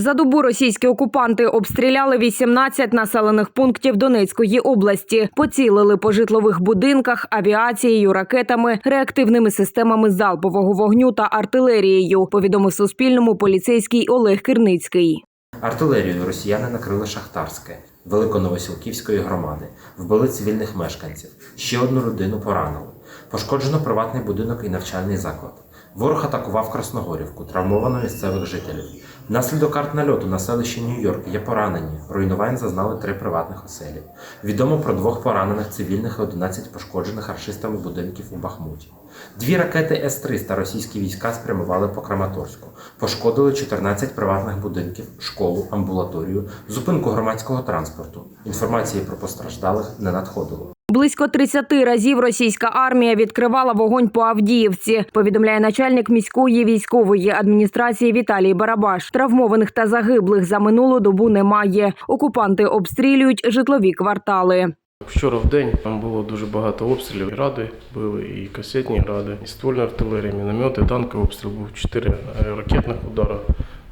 За добу російські окупанти обстріляли 18 населених пунктів Донецької області, поцілили по житлових будинках авіацією, ракетами, реактивними системами залпового вогню та артилерією. Повідомив Суспільному поліцейський Олег Кирницький. Артилерією росіяни накрили Шахтарське Великоновосілківської громади, вбили цивільних мешканців. Ще одну родину поранили. Пошкоджено приватний будинок і навчальний заклад. Ворог атакував Красногорівку, травмовано місцевих жителів. Внаслідок артнальоту на селищі Нью-Йорк є поранені. Руйнувань зазнали три приватних оселі. Відомо про двох поранених цивільних і 11 пошкоджених аршистами будинків у Бахмуті. Дві ракети С-300 російські війська спрямували по Краматорську. Пошкодили 14 приватних будинків, школу, амбулаторію, зупинку громадського транспорту. Інформації про постраждалих не надходило. Близько 30 разів російська армія відкривала вогонь по Авдіївці. Повідомляє начальник міської військової адміністрації Віталій Барабаш. Травмованих та загиблих за минулу добу немає. Окупанти обстрілюють житлові квартали. Вчора в день там було дуже багато обстрілів. Ради били і касетні гради, і ствольна артилерія, міномети, танковий обстріл був чотири е, ракетних удара.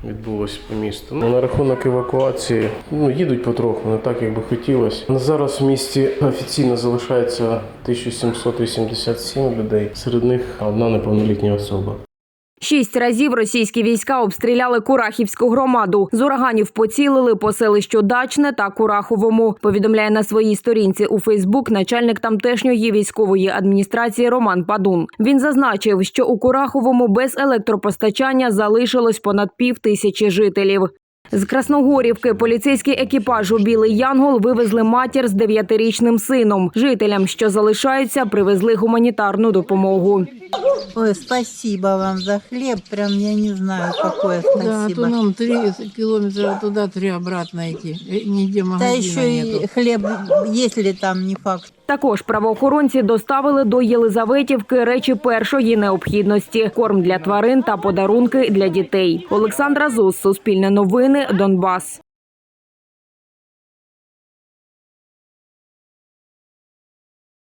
Відбулось по місту. Ну, на рахунок евакуації ну, їдуть потроху, не так як би хотілося. Зараз в місті офіційно залишається 1787 людей. Серед них одна неповнолітня особа. Шість разів російські війська обстріляли Курахівську громаду. З ураганів поцілили по селищу Дачне та Кураховому. Повідомляє на своїй сторінці у Фейсбук начальник тамтешньої військової адміністрації Роман Падун. Він зазначив, що у Кураховому без електропостачання залишилось понад пів тисячі жителів. З Красногорівки поліцейський екіпаж у Білий Янгол вивезли матір з дев'ятирічним сином. Жителям, що залишаються, привезли гуманітарну допомогу. Ой, спасибо вам за хлеб. Прям я не знаю, какое Да, то нам три километра туда, три обратно идти. Э, Нигде Да магазина еще и нету. хлеб, если там не факт. Також правоохоронці доставили до Єлизаветівки речі першої необхідності: корм для тварин та подарунки для дітей. Олександра Зус, Суспільне новини, Донбас.